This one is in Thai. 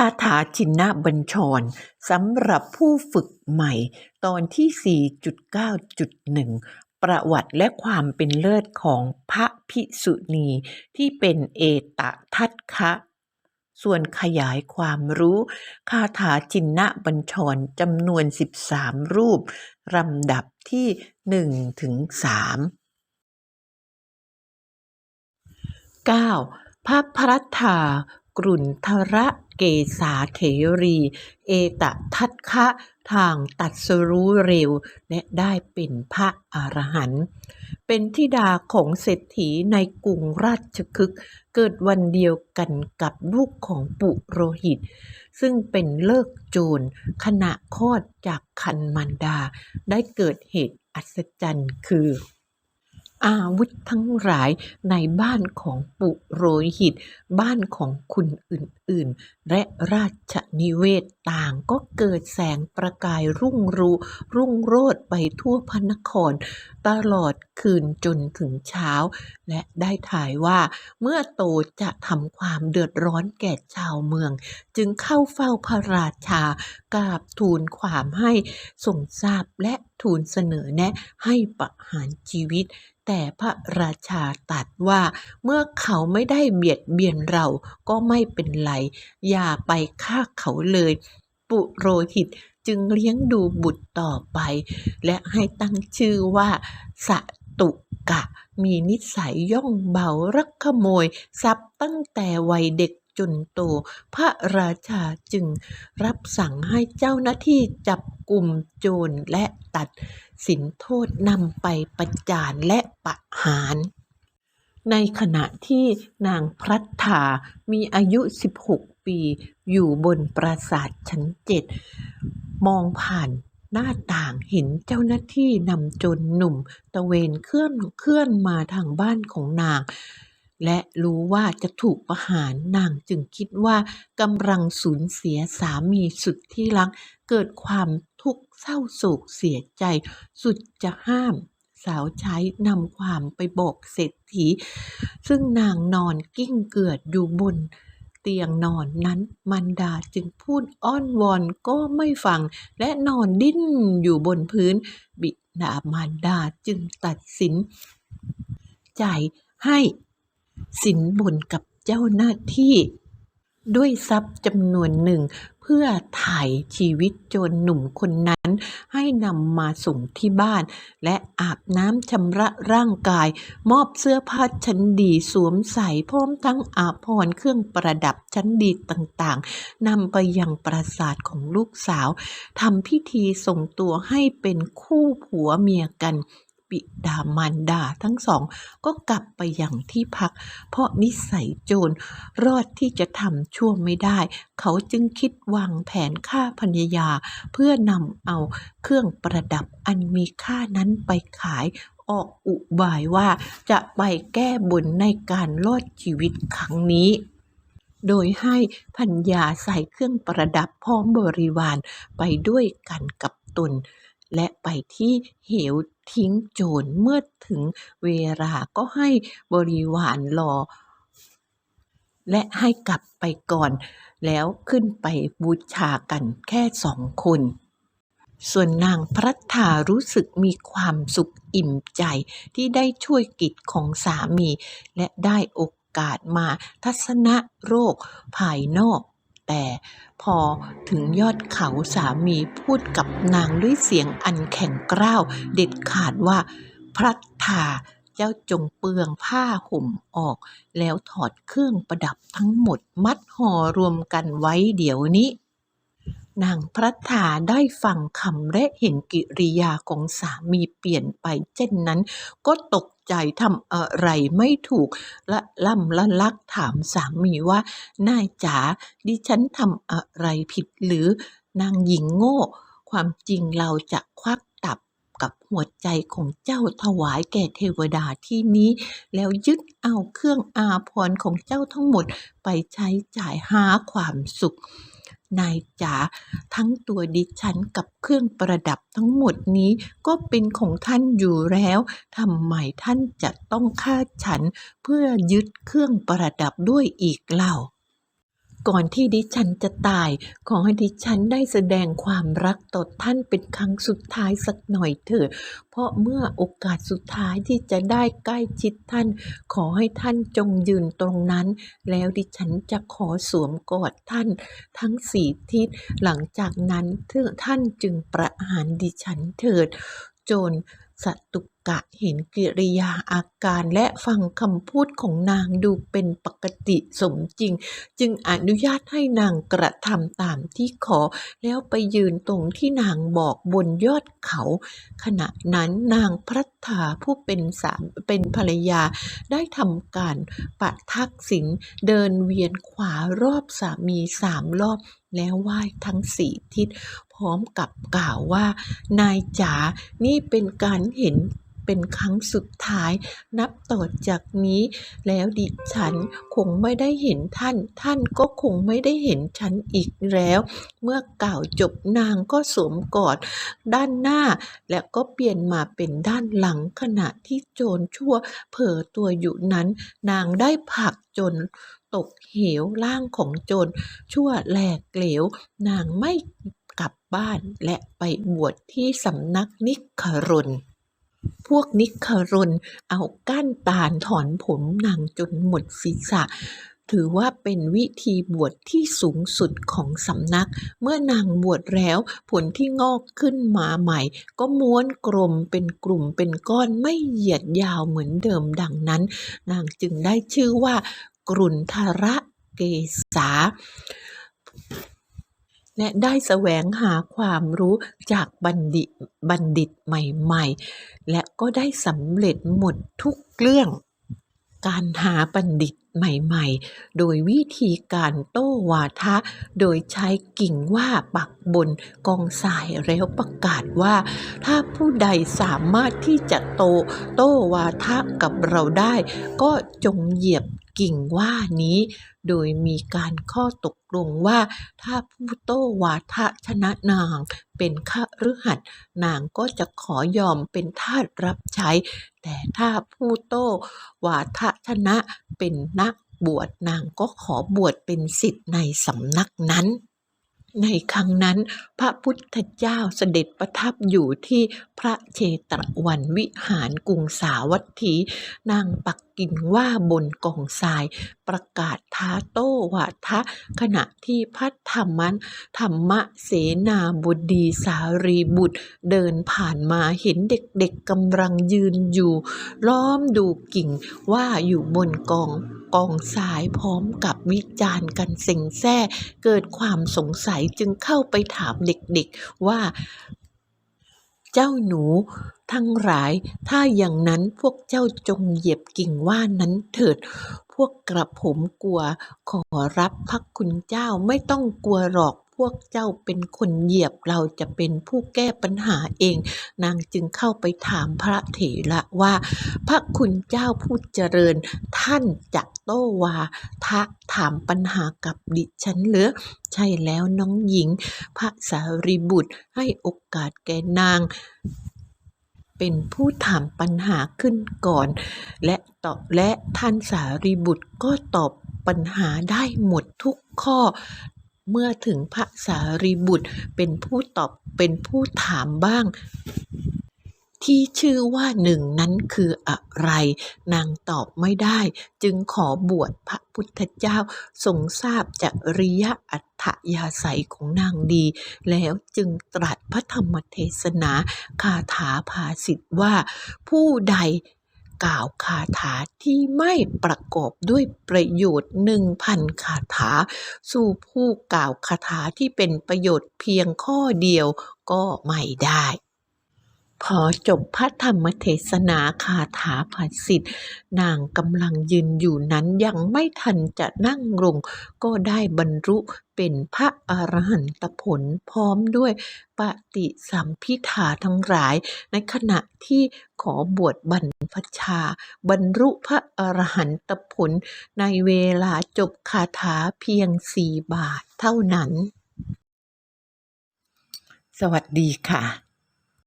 คาถาชินบัญชรสำหรับผู้ฝึกใหม่ ตอนที่ 4.9.1 ประวัติและความเป็นเลิศของพระภิกษุณีที่เป็นเอตทัคคะส่วนขยายความรู้คาถาจินนบัญชรจำนวน 13 รูปลำดับที่ 1 ถึง 3 9. พระพรัตถากรุณทระ เกษาเถรี เอตทัคคะทางตัดสรู้เร็ว และได้เป็นพระอรหันต์เป็นธิดาของเศรษฐีในกรุงราชคฤห์เกิดวันเดียวกันกับลูกของปุโรหิต ซึ่งเป็นเลิกโจรขณะคลอดจากคันมารดา ได้เกิดเหตุอัศจรรย์คือ อาวุธทั้งหลายในบ้านของปุโรหิต บ้านของคุณอื่นๆ และราชนิเวศต่างก็เกิดแสงประกายรุ่งรูรุ่งโรจน์ไปทั่วพระนคร ตลอดคืนจนถึงเช้า และได้ถ่ายว่าเมื่อโตจะทำความเดือดร้อนแก่ชาวเมือง จึงเข้าเฝ้าพระราชากราบทูลความให้ทรงทราบและทูลเสนอแนะให้ประหารชีวิต แต่พระราชาตรัสว่าเมื่อเขาไม่ได้เบียดเบียนเราก็ไม่เป็นไร อย่าไปฆ่าเขาเลย ปุโรหิตจึงเลี้ยงดูบุตรต่อไป และให้ตั้งชื่อว่าสตุกะ มีนิสัยย่องเบารักขโมย ทรัพย์ตั้งแต่วัยเด็ก จนโต พระราชาจึงรับสั่งให้เจ้าหน้าที่จับกลุ่มโจรและตัดสินโทษนำไปประจานและประหาร ในขณะที่นางพรัตถามีอายุ 16 ปี อยู่บนปราสาทชั้นเจ็ดมองผ่านหน้าต่างเห็นเจ้าหน้าที่นำโจรหนุ่ม ตะเวนเคลื่อนเคลื่อนมาทางบ้านของนาง และรู้ว่าจะถูกประหารนางจึงคิดว่ากำลังสูญเสียสามีสุดที่รัก เกิดความทุกข์เศร้าโศกเสียใจ สุดจะห้าม สาวใช้นำความไปบอกเศรษฐี ซึ่งนางนอนกิ้งเกือดอยู่บนเตียงนอนนั้นมันดาจึงพูดอ้อนวอนก็ไม่ฟัง และนอนดิ้นอยู่บนพื้น บิดามารดาจึงตัดสิน ใจให้ สินบนกับเจ้าหน้าที่ ด้วยทรัพย์จำนวนหนึ่ง เพื่อถ่ายชีวิตโจรหนุ่มคนนั้น ให้นำมาส่งที่บ้าน และอาบน้ำชำระร่างกาย มอบเสื้อผ้าชั้นดีสวมใส่พร้อมทั้งอาภรณ์เครื่องประดับชั้นดีต่างๆนำไปยังปราสาทของลูกสาวทำพิธีส่งตัวให้เป็นคู่ผัวเมียกัน บิดามารดาทั้งสอง ก็กลับไปอยังที่พัก เพราะนิสัยโจรรอดที่จะทำชั่วไม่ได้ เขาจึงคิดวางแผนฆ่าภรรยา เพื่อนำเอาเครื่องประดับอันมีค่านั้นไปขายออกอุบายว่าจะไปแก้บนในการรอดชีวิตครั้งนี้ โดยให้พัญญาใส่เครื่องประดับพร้อมบริวารไปด้วยกันกับตน และไปที่เหวทิ้งโจรเมื่อถึงเวลาก็ให้บริวารรอ และให้กลับไปก่อน แล้วขึ้นไปบูชากันแค่สองคน ส่วนนางพระธารู้สึกมีความสุขอิ่มใจที่ได้ช่วยกิจของสามี และได้โอกาสมาทัศนโรคภายนอก แต่พอถึงยอดเขาสามีพูดกับนางด้วยเสียงอันแข็งกร้าว เด็ดขาดว่า พระธาเจ้าจงเปลืองผ้าห่มออก แล้วถอดเครื่องประดับทั้งหมดมัดห่อรวมกันไว้เดี๋ยวนี้ นางพระธาได้ฟังคำและเห็นกิริยาของสามีเปลี่ยนไปเช่นนั้น ก็ตกใจทำอะไรไม่ถูกละล่ำละลักถามสามีว่านายจ๋าดิฉันทำอะไรผิดหรือนางหญิงโง่ ความจริงเราจะควักตับกับหัวใจของเจ้าถวายแก่เทวดาที่นี้ แล้วยึดเอาเครื่องอาภรณ์ของเจ้าทั้งหมดไปใช้จ่ายหาความสุข นายจ๋าทั้งตัวดิฉันกับเครื่องประดับทั้งหมดนี้ก็เป็นของท่านอยู่แล้วทำไมท่านจะต้องฆ่าฉันเพื่อยึดเครื่องประดับด้วยอีกเล่า ก่อนที่ดิฉันจะตาย ขอให้ดิฉันได้แสดงความรักต่อท่านเป็นครั้งสุดท้ายสักหน่อยเถิด เพราะเมื่อโอกาสสุดท้ายที่จะได้ใกล้ชิดท่าน ขอให้ท่านจงยืนตรงนั้น แล้วดิฉันจะขอสวมกอดท่าน ทั้งสี่ทิศ หลังจากนั้นท่านจึงประหารดิฉันเถิด โจรสตุ กะเห็นกิริยาอาการและฟังคำพูดของนางดูเป็นปกติสมจริง จึงอนุญาตให้นางกระทำตามที่ขอ แล้วไปยืนตรงที่นางบอกบนยอดเขา ขณะนั้นนางพระธาผู้เป็นสามเป็นภรรยาได้ทำการปะทักษิณเดินเวียนขวารอบสามีสามรอบแล้วไหว้ทั้งสี่ทิศพร้อมกับกล่าวว่านายจ๋านี่เป็นการเห็น เป็นครั้งสุดท้าย นับต่อจากนี้ แล้วดิฉันคงไม่ได้เห็นท่าน ท่านก็คงไม่ได้เห็นฉันอีกแล้ว เมื่อกล่าวจบนางก็สวมกอดด้านหน้า และก็เปลี่ยนมาเป็นด้านหลังขณะที่โจรชั่วเผลอตัวอยู่นั้น นางได้ผลักจนตกเหวร่างของโจรชั่วแหลกเหลว นางไม่กลับบ้านและไปบวชที่สำนักนิครน พวกนิครนเอาก้านตาลถอนผมนางจนหมดศีรษะ ถือว่าเป็นวิธีบวชที่สูงสุดของสำนัก เมื่อนางบวชแล้ว ผลที่งอกขึ้นมาใหม่ ก็ม้วนกลมเป็นกลุ่มเป็นก้อนไม่เหยียดยาวเหมือนเดิมดังนั้น นางจึงได้ชื่อว่ากรุณทระเกษา และได้แสวงหาความรู้จากบัณฑิตบัณฑิตใหม่ๆ และก็ได้สำเร็จหมดทุกเรื่อง การหาบัณฑิตใหม่ๆ โดยวิธีการโต้วาทะ โดยใช้กิ่งว่าปักบนกองทรายแล้วประกาศว่า ถ้าผู้ใดสามารถที่จะโตโต้วาทะกับเราได้ ก็จงเหยียบ กิ่งว่านี้ โดยมีการข้อตกลงว่าถ้าผู้โต้วาทะชนะนางเป็นข้าฤหัสนางก็จะขอยอมเป็นทาสรับใช้ แต่ถ้าผู้โต้วาทะชนะเป็นนักบวชนางก็ขอบวชเป็นสิทธิ์ในสำนักนั้น ในครั้งนั้น พระพุทธเจ้าเสด็จประทับอยู่ที่พระเชตวันวิหารกรุงสาวัตถี นางปักกิ่งว่าบนกองทราย ประกาศท้าโต้วาทะ ขณะที่พระธรรมันธรรมเสนาบดีสารีบุตร เดินผ่านมาเห็นเด็กๆกำลังยืนอยู่ ล้อมดูกิ่งว่าอยู่บนกอง กองสายพร้อมกับวิจารณ์กันเซ็งแซ่เกิดความสงสัยจึงเข้าไปถามเด็กๆว่า เจ้าหนูทั้งหลาย ถ้าอย่างนั้นพวกเจ้าจงเหยียบกิ่งว่านนั้นเถิด พวกกระผมกลัวขอรับพักคุณเจ้าไม่ต้องกลัวหรอก พวกเจ้าเป็นคนเหยียบเราจะเป็นผู้แก้ปัญหาเอง นางจึงเข้าไปถามพระเถระว่า พระคุณเจ้าผู้เจริญ ท่านจะโต้วาทะถามปัญหากับดิฉันเหรือใช่แล้วน้องหญิง พระสารีบุตรให้โอกาสแก่นางเป็นผู้ถามปัญหาขึ้นก่อน และตอบและท่านสารีบุตรก็ตอบปัญหาได้หมดทุกข้อ เมื่อถึงพระสารีบุตรเป็นผู้ตอบเป็นผู้ถามบ้าง ที่ชื่อว่าหนึ่งนั้นคืออะไร นางตอบไม่ได้ จึงขอบวชพระพุทธเจ้าทรงทราบจริยอัตยาศัยของนางดี แล้วจึงตรัสพระธรรมเทศนาคาถาภาสิทธว่าผู้ใด กล่าวคาถาที่ไม่ประกอบด้วยประโยชน์หนึ่งพันคาถา สู่ผู้กล่าวคาถาที่เป็นประโยชน์เพียงข้อเดียวก็ไม่ได้ พอจบพระธรรมเทศนาคาถาภาสิทธิ์นางกำลังยืนอยู่นั้นยังไม่ทันจะนั่งลง ก็ได้บรรลุเป็นพระอรหันตผลพร้อมด้วยปฏิสัมพิธาทั้งหลาย ในขณะที่ขอบวชบรรพชา บรรลุพระอรหันตผลในเวลาจบคาถาเพียงสี่บาทเท่านั้น สวัสดีค่ะ